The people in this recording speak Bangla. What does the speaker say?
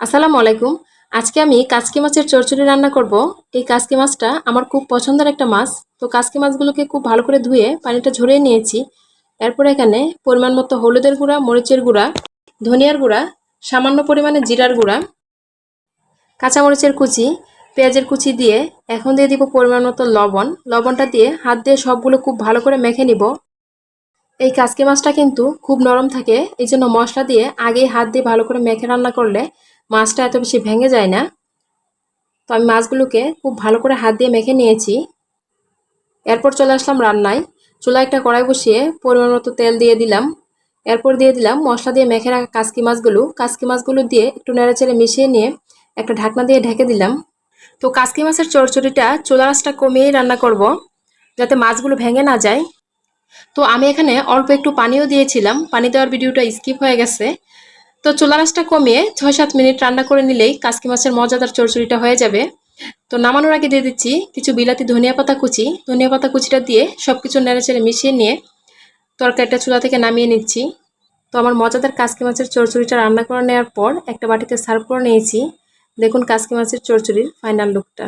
আসসালামু আলাইকুম। আজকে আমি কাচকি মাছের চচ্চড়ি রান্না করব। এই কাচকি মাছটা আমার খুব পছন্দের একটা মাছ। তো কাচকি মাছগুলোকে খুব ভালো করে ধুয়ে পানিটা ঝরিয়ে নিয়েছি। এরপর এখানে পরিমাণ মতো হলুদের গুঁড়া, মরিচের গুঁড়া, ধনিয়ার গুঁড়া, সামান্য পরিমাণে জিরার গুঁড়া, কাঁচামরিচের কুচি, পেঁয়াজের কুচি দিয়ে এখন দিয়ে দিব পরিমাণ মতো লবণ। লবণটা দিয়ে হাত দিয়ে সবগুলো খুব ভালো করে মেখে নিব। এই কাচকি মাছটা কিন্তু খুব নরম থাকে। এই জন্য মশলা দিয়ে আগেই হাত দিয়ে ভালো করে মেখে রান্না করলে মাছটা এত বেশি ভেঙে যায় না। তো আমি মাছগুলোকে খুব ভালো করে হাত দিয়ে মেখে নিয়েছি। এরপর চলে আসলাম রান্নায়। চুলা একটা কড়াই বসিয়ে পরিমাণ মতো তেল দিয়ে দিলাম। এরপর দিয়ে দিলাম মশলা দিয়ে মেখে রাখা কাসকি মাছগুলো। কাসকি মাছগুলো দিয়ে একটু নেড়েচেড়ে মিশিয়ে নিয়ে একটা ঢাকনা দিয়ে ঢেকে দিলাম। তো কাসকি মাছের চড়চড়িটা চুলা আঁচটা কমিয়েই রান্না করব, যাতে মাছগুলো ভেঙে না যায়। তো আমি এখানে অল্প একটু পানিও দিয়েছিলাম। পানি দেওয়ার ভিডিওটা স্কিপ হয়ে গেছে। তো চুলা আঁচটা কমিয়ে ছয় সাত মিনিট রান্না করে নিলেই কাসকি মাছের মজাদার চড়চড়িটা হয়ে যাবে। তো নামানোর আগে দিয়ে দিচ্ছি কিছু বিলাতি ধনিয়া পাতা কুচি। ধনিয়া পাতা কুচিটা দিয়ে সব কিছু নেড়েচেড়ে মিশিয়ে নিয়ে তরকারিটা চুলা থেকে নামিয়ে নিচ্ছি। তো আমার মজাদার কাসকি মাছের চড়চড়িটা রান্না করে নেওয়ার পর একটা বাটিতে সার্ভ করে নিয়েছি। দেখুন কাসকি মাছের চড়চড়ির ফাইনাল লুকটা।